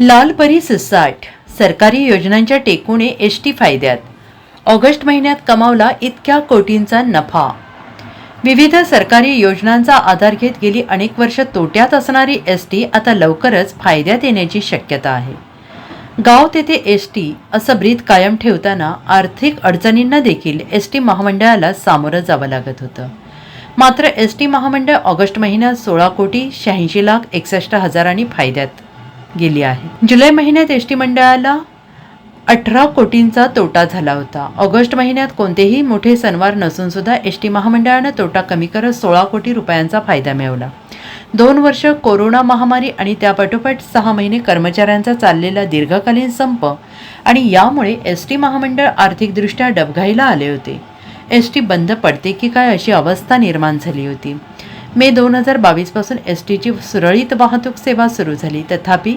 लालपरी सुसाट. सरकारी योजनांच्या टेकूने एस टी फायद्यात. ऑगस्ट महिन्यात कमावला इतक्या कोटींचा नफा. विविध सरकारी योजनांचा आधार घेत गेली अनेक वर्ष तोट्यात असणारी एस टी आता लवकरच फायद्यात येण्याची शक्यता आहे. गाव तेथे एस टी असं ब्रीद कायम ठेवताना आर्थिक अडचणींना देखील एस टी महामंडळाला सामोरं जावं लागत होतं. मात्र एस टी महामंडळ ऑगस्ट महिन्यात सोळा कोटी शहाऐंशी लाख एकसष्ट हजारांनी फायद्यात गेली आहे. जुलै महिन्यात एस टी मंडळाला अठरा कोटींचा तोटा झाला होता. ऑगस्ट महिन्यात कोणतेही मोठे सणवार नसून सुद्धा एस टी महामंडळानं तोटा कमी करत सोळा कोटी रुपयांचा फायदा मिळवला. दोन वर्ष कोरोना महामारी आणि त्यापाठोपाठ सहा महिने कर्मचाऱ्यांचा चाललेला दीर्घकालीन संप आणि यामुळे एस टी महामंडळ आर्थिकदृष्ट्या डबघाईला आले होते. एस टी बंद पडते की काय अशी अवस्था निर्माण झाली होती. मे दोन हजार बावीसपासून एस टीची सुरळीत वाहतूक सेवा सुरू झाली. तथापि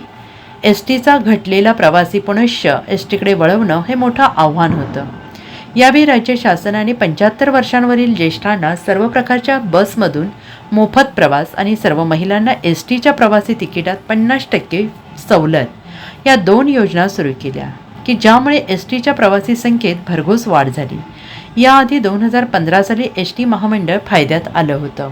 एस टीचा घटलेला प्रवासी पुनश्य एस टीकडे वळवणं हे मोठं आव्हान होतं. यावेळी राज्य शासनाने पंच्याहत्तर वर्षांवरील ज्येष्ठांना सर्व प्रकारच्या बसमधून मोफत प्रवास आणि सर्व महिलांना एस टीच्या प्रवासी तिकिटात पन्नास टक्के सवलत या दोन योजना सुरू केल्या की ज्यामुळे एस टीच्या प्रवासी संख्येत भरघोस वाढ झाली. याआधी दोन हजार पंधरा साली एस टी महामंडळ फायद्यात आलं होतं.